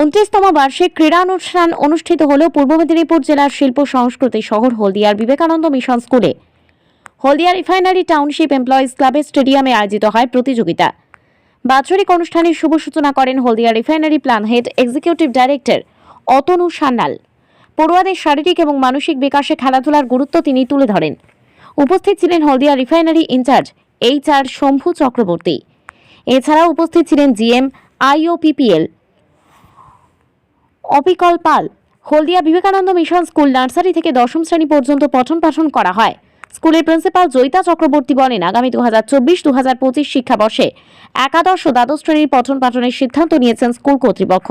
উনত্রিশতম বার্ষিক ক্রীড়া অনুষ্ঠান অনুষ্ঠিত হল পূর্ব মেদিনীপুর জেলার শিল্প, সংস্কৃতি, শহর, হলদিয়ার বিবেকানন্দ মিশন স্কুলে। হলদিয়া রিফাইনারি টাউনশিপ এমপ্লয়িজ ক্লাবের স্টেডিয়ামে আয়োজিত হয় প্রতিযোগিতা। বাৎসরিক অনুষ্ঠানের শুভ সূচনা করেন Haldia refinery plant head executive director Atanu Sanyal. পড়ুয়াদের শারীরিক এবং মানসিক বিকাশে খেলাধুলার গুরুত্ব তিনি তুলে ধরেন। উপস্থিত ছিলেন Haldia refinery incharge H R Shambhu Chakraborty. এছাড়াও উপস্থিত ছিলেন GM IOPPL অপিকল Pal, Haldia Vivekananda mission school nursery থেকে দশম শ্রেণি পর্যন্ত পঠন পাঠন করা হয়। স্কুলের প্রিন্সিপাল জয়িতা চক্রবর্তী বলেন, আগামী দু হাজার চব্বিশ দু হাজার পঁচিশ শিক্ষাবর্ষে একাদশ ও দ্বাদশ শ্রেণির পঠন পাঠনের সিদ্ধান্ত নিয়েছেন স্কুল কর্তৃপক্ষ।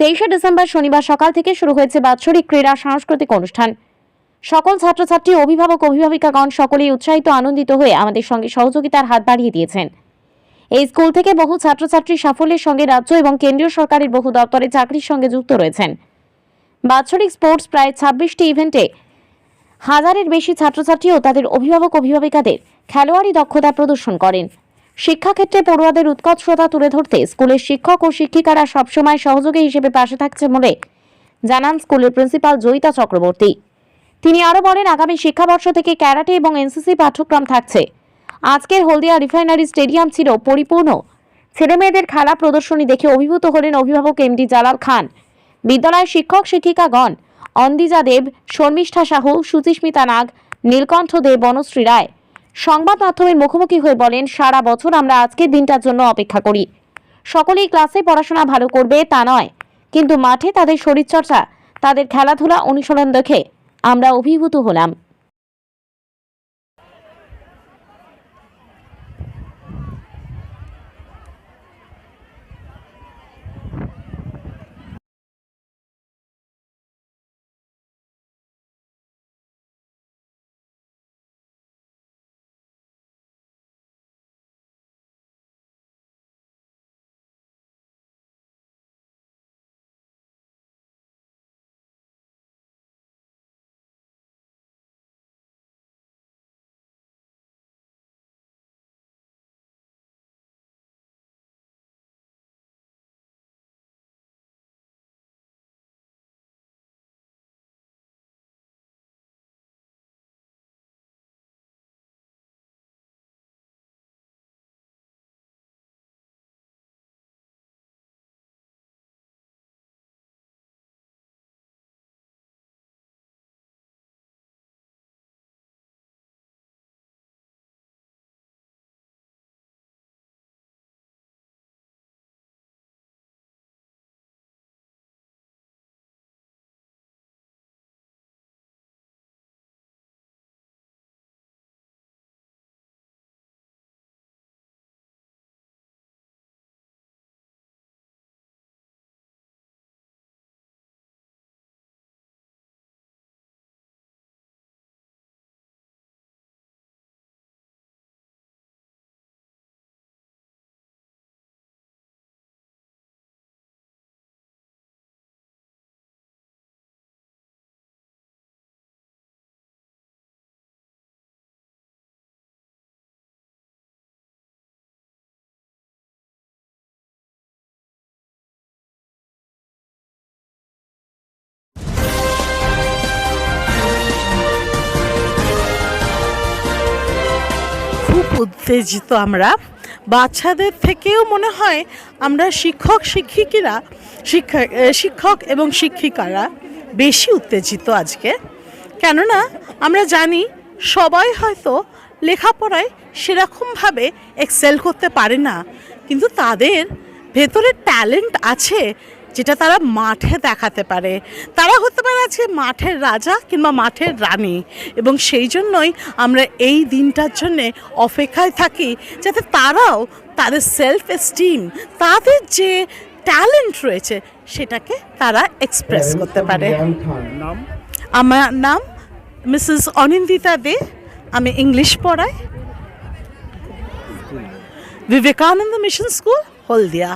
তেইশে ডিসেম্বর শনিবার সকাল থেকে শুরু হয়েছে বাৎসরিক ক্রীড়া সাংস্কৃতিক অনুষ্ঠান। সকল ছাত্রছাত্রী, অভিভাবক, অভিভাবিকাগণ সকলেই উৎসাহিত, আনন্দিত হয়ে আমাদের সঙ্গে সহযোগিতার হাত বাড়িয়ে দিয়েছেন। এই স্কুল থেকে বহু ছাত্রছাত্রী সাফল্যের সঙ্গে রাজ্য এবং কেন্দ্রীয় সরকারের বহু দপ্তরে চাকরির সঙ্গে যুক্ত রয়েছেন। বাৎসরিক স্পোর্টস প্রায় ছাব্বিশটি ইভেন্টে হাজারের বেশি ছাত্রছাত্রী ও তাদের অভিভাবক অভিভাবিকাদের খেলোয়াড়ি দক্ষতা প্রদর্শন করেন। শিক্ষাক্ষেত্রে পড়ুয়াদের উৎকর্ষতা তুলে ধরতে স্কুলের শিক্ষক ও শিক্ষিকারা সবসময় সহযোগী হিসেবে পাশে থাকছে বলে জানান স্কুলের প্রিন্সিপাল জয়িতা চক্রবর্তী। তিনি আরও বলেন, আগামী শিক্ষাবর্ষ থেকে ক্যারাটে এবং এনসিসি পাঠ্যক্রম থাকছে। আজকের হলদিয়া রিফাইনারি স্টেডিয়াম ছিল পরিপূর্ণ। ছেলেমেয়েদের খেলা প্রদর্শনী দেখে অভিভূত হলেন অভিভাবক এমডি জালাল খান। বিদ্যালয়ের শিক্ষক শিক্ষিকাগণ অন্দিজা দেব, শর্মিষ্ঠা সাহু, সুচিস্মিতা নাগ, নীলকণ্ঠ দেব বনশ্রী রায়। সংবাদ মাধ্যমের মুখোমুখি হয়ে বলেন, সারা বছর আমরা আজকের দিনটার জন্য অপেক্ষা করি। সকলেই ক্লাসে পড়াশোনা ভালো করবে তা নয়, কিন্তু মাঠে তাদের শরীরচর্চা, তাদের খেলাধুলা অনুসরণ দেখে আমরা অভিভূত হলাম। উত্তেজিত আমরা। বাচ্চাদের থেকেও মনে হয় আমরা শিক্ষক, শিক্ষিকারা, শিক্ষা শিক্ষক এবং শিক্ষিকারা বেশি উত্তেজিত আজকে। কেননা আমরা জানি সবাই হয়তো লেখাপড়ায় সেরকমভাবে এক্সেল করতে পারে না। কিন্তু তাদের ভেতরে ট্যালেন্ট আছে যেটা তারা মাঠে দেখাতে পারে। তারা হতে পারে আজকে মাঠের রাজা কিংবা মাঠের রানী। এবং সেই জন্যই আমরা এই দিনটার জন্যে অপেক্ষায় থাকি যাতে তারাও তাদের সেলফ এস্টিম তাদের যে ট্যালেন্ট রয়েছে সেটাকে তারা এক্সপ্রেস করতে পারে। নাম? আমার নাম মিসেস অনিন্দিতা দে। আমি ইংলিশ পড়াই। Vivekananda mission school Haldia.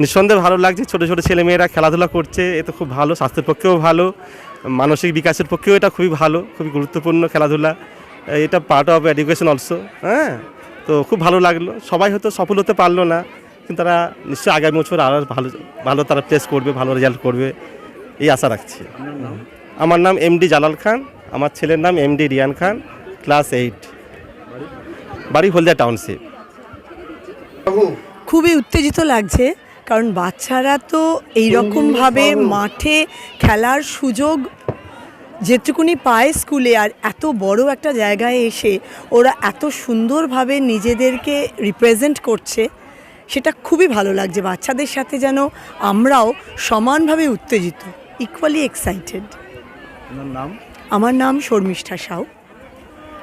নিঃসন্দেহে ভালো লাগছে। ছোটো, ছোট ছেলেমেয়েরা খেলাধুলা করছে, এ তো খুব ভালো, স্বাস্থ্যের পক্ষেও ভালো, মানসিক বিকাশের পক্ষেও এটা খুবই ভালো, খুবই গুরুত্বপূর্ণ খেলাধুলা, এটা পার্ট অফ এডুকেশন অলসো হ্যাঁ? তো খুব ভালো লাগল। সবাই হয়তো সফল হতে পারল না, কিন্তু তারা নিশ্চয়ই আগামী বছর আরও ভালো ভালো তারা প্লেস করবে, ভালো রেজাল্ট করবে, এই আশা রাখছি। আমার নাম এমডি জালাল খান, আমার ছেলের নাম MD Riyan Khan class eight বাড়ি হলদিয়া টাউনশিপ খুবই উত্তেজিত লাগছে। কারণ বাচ্চারা তো এইরকমভাবে মাঠে খেলার সুযোগ যেটুকুনি পায় স্কুলে আর এত বড় একটা জায়গায় এসে ওরা এত সুন্দরভাবে নিজেদেরকে রিপ্রেজেন্ট করছে সেটা খুবই ভালো লাগছে। বাচ্চাদের সাথে যেন আমরাও সমানভাবে উত্তেজিত ইকুয়ালি এক্সাইটেড নাম? আমার নাম শর্মিষ্ঠা সাউ।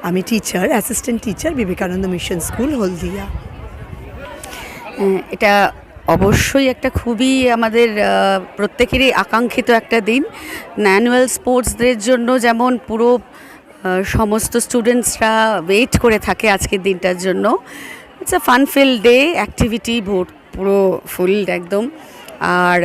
আমি teacher assistant teacher Vivekananda mission school Haldia. হ্যাঁ, এটা অবশ্যই একটা খুবই আমাদের প্রত্যেকেরই আকাঙ্ক্ষিত একটা দিন। ম্যানুয়াল স্পোর্টসদের জন্য যেমন পুরো সমস্ত স্টুডেন্টসরা ওয়েট করে থাকে আজকের দিনটার জন্য। It's a fun filled day activity vote পুরো ফুল একদম। আর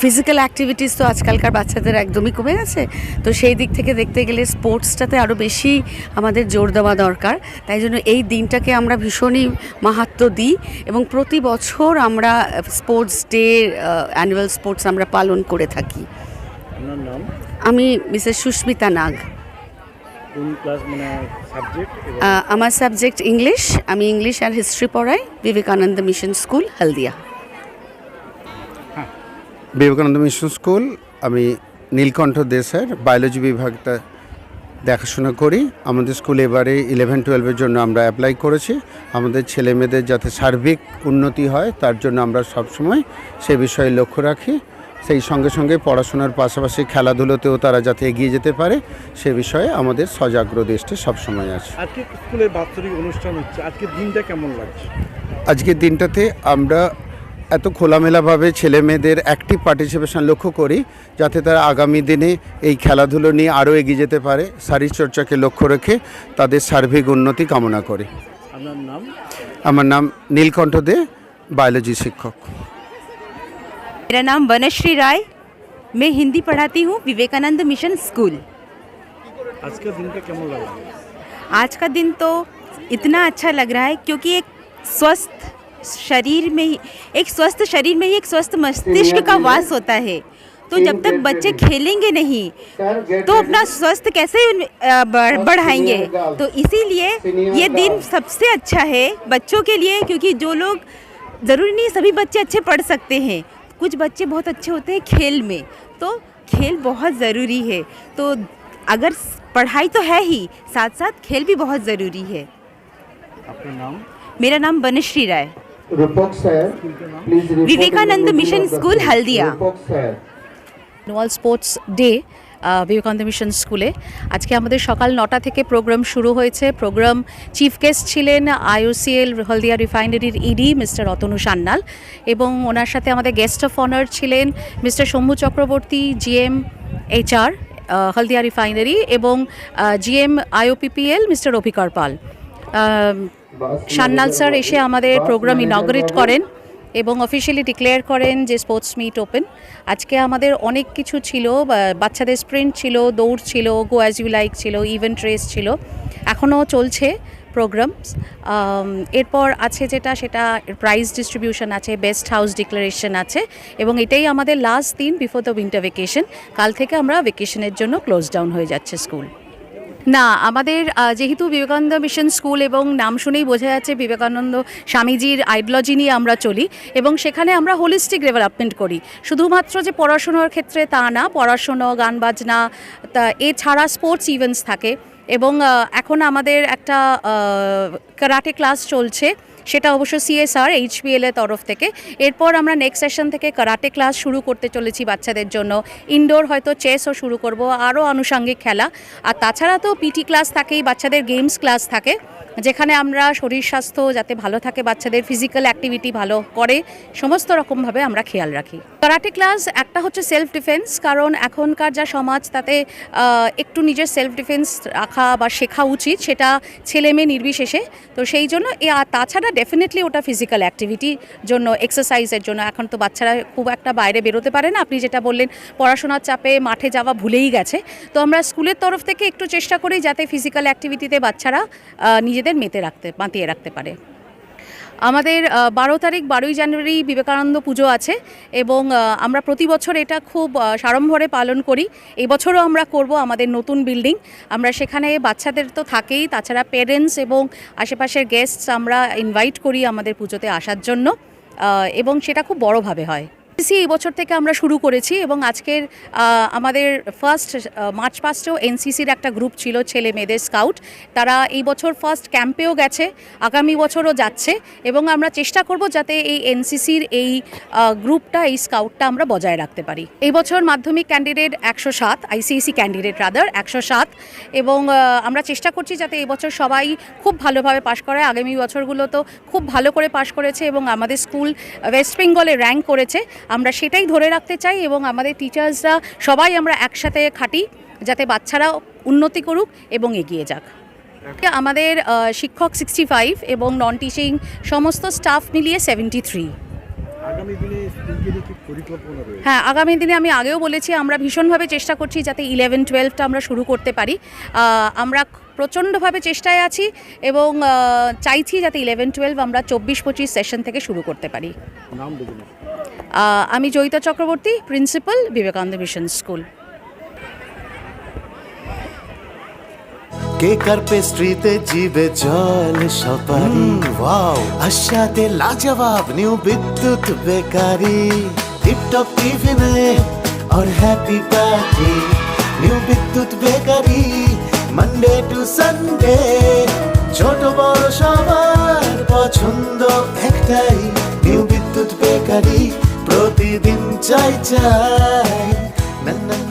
ফিজিক্যাল অ্যাক্টিভিটিস তো আজকালকার বাচ্চাদের একদমই কমে গেছে। তো সেই দিক থেকে দেখতে গেলে স্পোর্টসটাতে আরও বেশি আমাদের জোর দেওয়া দরকার। তাই জন্য এই দিনটাকে আমরা ভীষণই মাহাত্ম দিই এবং প্রতি বছর আমরা স্পোর্টস ডে অ্যানুয়াল স্পোর্টস আমরা পালন করে থাকি। আমি মিসেস সুস্মিতা নাগ। মানে আমার সাবজেক্ট ইংলিশ আমি ইংলিশ আর হিস্ট্রি পড়াই। Vivekananda mission school Haldia Vivekananda mission school আমি নীলকণ্ঠ দেশের বায়োলজি বিভাগটা দেখাশোনা করি। আমাদের স্কুল এবারে ইলেভেন টুয়েলভের জন্য আমরা অ্যাপ্লাই করেছি। আমাদের ছেলে মেয়েদের যাতে সার্বিক উন্নতি হয় তার জন্য আমরা সবসময় সে বিষয়ে লক্ষ্য রাখি। সেই সঙ্গে সঙ্গে পড়াশোনার পাশাপাশি খেলাধুলোতেও তারা যাতে এগিয়ে যেতে পারে সে বিষয়ে আমাদের সজাগ্র দৃষ্টি সবসময় আছে। আজকে স্কুলে বাৎসরিক অনুষ্ঠান হচ্ছে। আজকের দিনটা কেমন লাগছে? আজকের দিনটাতে আমরা এত খোলামেলাভাবে ছেলে মেয়েদের অ্যাক্টিভ পার্টিসিপেশন লক্ষ্য করি যাতে তারা আগামী দিনে এই খেলাধুলো নিয়ে আরও এগিয়ে যেতে পারে শরীরচর্চাকে লক্ষ্য রেখে তাদের সার্বিক উন্নতি কামনা করি আপনার নাম আমার নাম নীলকণ্ঠ দে বায়োলজি শিক্ষক मेरा नाम वनश्री राय मैं हिंदी पढ़ाती हूँ विवेकानंद मिशन स्कूल আজকের দিনটা কেমন লাগলো आज का दिन तो इतना अच्छा लग रहा है क्योंकि एक स्वस्थ शरीर में ही एक स्वस्थ शरीर में ही एक स्वस्थ मस्तिष्क का वास होता है। तो जब तक बच्चे खेलेंगे नहीं तो अपना स्वस्थ कैसे बढ़ाएँगे? तो इसीलिए ये दिन सबसे अच्छा है बच्चों के लिए क्योंकि जो लोग ज़रूरी नहीं सभी बच्चे अच्छे पढ़ सकते हैं। कुछ बच्चे बहुत अच्छे होते हैं खेल में तो खेल बहुत ज़रूरी है। तो अगर पढ़ाई तो है ही साथ साथ खेल भी बहुत ज़रूरी है। नाम? मेरा नाम Banashree Roy. Vivekananda mission school Haldia annual sports day Vivekananda mission স্কুলে আজকে আমাদের সকাল নটা থেকে প্রোগ্রাম শুরু হয়েছে। প্রোগ্রাম চিফ গেস্ট ছিলেন আইওসিএল হলদিয়া রিফাইনারির ইডি মিস্টার অতনু সান্নাল এবং ওনার সাথে আমাদের গেস্ট অফ অনার ছিলেন mister Shambhu Chakraborty GM HR Haldia refinery এবং GM IOPPL mister Abhikar Pal. আহ, সান্যাল স্যার এসে আমাদের প্রোগ্রাম ইনগ্রেট করেন এবং অফিসিয়ালি ডিক্লেয়ার করেন যে স্পোর্টস মিট ওপেন আজকে আমাদের অনেক কিছু ছিল বাচ্চাদের স্প্রিন্ট ছিল দৌড় ছিল গো অ্যাজ ইউ লাইক ছিল ইভেন্ট রেস ছিল। এখনও চলছে প্রোগ্রামস এরপর আছে যেটা সেটা প্রাইজ ডিস্ট্রিবিউশন আছে বেস্ট হাউস ডিক্লারেশন আছে এবং এটাই আমাদের লাস্ট দিন বিফোর দ্য উইন্টার ভেকেশন কাল থেকে আমরা ভেকেশনের জন্য ক্লোজ ডাউন হয়ে যাচ্ছে স্কুল না, আমাদের যেহেতু বিবেকানন্দ মিশন স্কুল এবং নাম শুনেই বোঝা যাচ্ছে বিবেকানন্দ স্বামীজির আইডিওলজি নিয়ে আমরা চলি এবং সেখানে আমরা হোলিস্টিক ডেভেলপমেন্ট করি। শুধুমাত্র যে পড়াশুনোর ক্ষেত্রে তা না, পড়াশুনো, গান বাজনা, তা, এছাড়া স্পোর্টস ইভেন্টস থাকে এবং এখন আমাদের একটা কারাটে ক্লাস চলছে। সেটা অবশ্য সিএসআর এইচপিএল এর তরফ থেকে। এরপর আমরা নেক্সট সেশন থেকে কারাটে ক্লাস শুরু করতে চলেছি বাচ্চাদের জন্য। ইনডোর হয়তো চেসও শুরু করব, আরও আনুষাঙ্গিক খেলা। আর তাছাড়া তো পিটি ক্লাস থাকেই, বাচ্চাদের গেমস ক্লাস থাকে। যেখানে আমরা শরীর স্বাস্থ্য যাতে ভালো থাকে বাচ্চাদের ফিজিক্যাল অ্যাক্টিভিটি ভালো করে সমস্ত রকমভাবে আমরা খেয়াল রাখি। কারাটে ক্লাস একটা হচ্ছে সেলফ ডিফেন্স কারণ এখনকার যা সমাজ তাতে একটু নিজের সেলফ ডিফেন্স রাখা বা শেখা উচিত সেটা ছেলে মেয়ে নির্বিশেষে। তো সেই জন্য আর তাছাড়া ডেফিনেটলি ওটা ফিজিক্যাল অ্যাক্টিভিটির জন্য এক্সারসাইজের জন্য। এখন তো বাচ্চারা খুব একটা বাইরে বেরোতে পারে না। আপনি যেটা বললেন পড়াশোনার চাপে মাঠে যাওয়া ভুলেই গেছে। তো আমরা স্কুলের তরফ থেকে একটু চেষ্টা করি যাতে ফিজিক্যাল অ্যাক্টিভিটিতে বাচ্চারা আহ, নিজেদের মেতে রাখতে, মাতিয়ে রাখতে পারে। আমাদের বারো তারিখ বারোই জানুয়ারি বিবেকানন্দ পুজো আছে এবং আমরা প্রতি বছর এটা খুব সাড়ম্বরে পালন করি। এই বছরও আমরা করব আমাদের নতুন বিল্ডিং। আমরা সেখানে বাচ্চাদের তো থাকেই, তাছাড়া পেরেন্টস এবং আশেপাশের গেস্টস আমরা ইনভাইট করি আমাদের পুজোতে আসার জন্য। এবং সেটা খুব বড়োভাবে হয়। এনসিসি এই বছর থেকে আমরা শুরু করেছি এবং আজকের আমাদের ফার্স্ট মার্চ পাস্টেও এনসিসির একটা গ্রুপ ছিল ছেলে মেয়েদের স্কাউট তারা এই বছর ফার্স্ট ক্যাম্পেও গেছে, আগামী বছরও যাচ্ছে এবং আমরা চেষ্টা করব যাতে এই এনসিসির এই গ্রুপটা এই স্কাউটটা আমরা বজায় রাখতে পারি। এই বছর মাধ্যমিক ক্যান্ডিডেট একশো সাত আইসিএসি ক্যান্ডিডেট রাদার একশো সাত এবং আমরা চেষ্টা করছি যাতে এই বছর সবাই খুব ভালোভাবে পাশ করে আগামী বছরগুলো তো খুব ভালো করে পাশ করেছে এবং আমাদের স্কুল ওয়েস্ট বেঙ্গলে র্যাঙ্ক করেছে। আমরা সেটাই ধরে রাখতে চাই এবং আমাদের টিচার্সরা সবাই আমরা একসাথে খাটি যাতে বাচ্চারা উন্নতি করুক এবং এগিয়ে যাক। আমাদের শিক্ষক সিক্সটি ফাইভ এবং নন টিচিং সমস্ত স্টাফ মিলিয়ে সেভেন্টি থ্রি হ্যাঁ আগামী দিনে আমি আগেও বলেছি আমরা ভীষণভাবে চেষ্টা করছি যাতে ইলেভেন টুয়েলভটা আমরা শুরু করতে পারি। আমরা প্রচণ্ডভাবে চেষ্টায় আছি এবং চাইছি যাতে ইলেভেন টুয়েলভ আমরা চব্বিশ পঁচিশ সেশন থেকে শুরু করতে পারি। আমি Joyita Chakraborty principal Vivekananda mission school কেকার পেস্ট্রিতে জিবে জল সপারি ওয়াও আশাতে লাজবাব নিউ বিদ্যুৎ বেকারি টিপটপ টিফিনে और happy party new Bidyut bakery Monday to Sunday ছোট বড় সবার পছন্দ একটাই নিউ বিদ্যুৎ বেকারি প্রতিদিন চাই চাই। না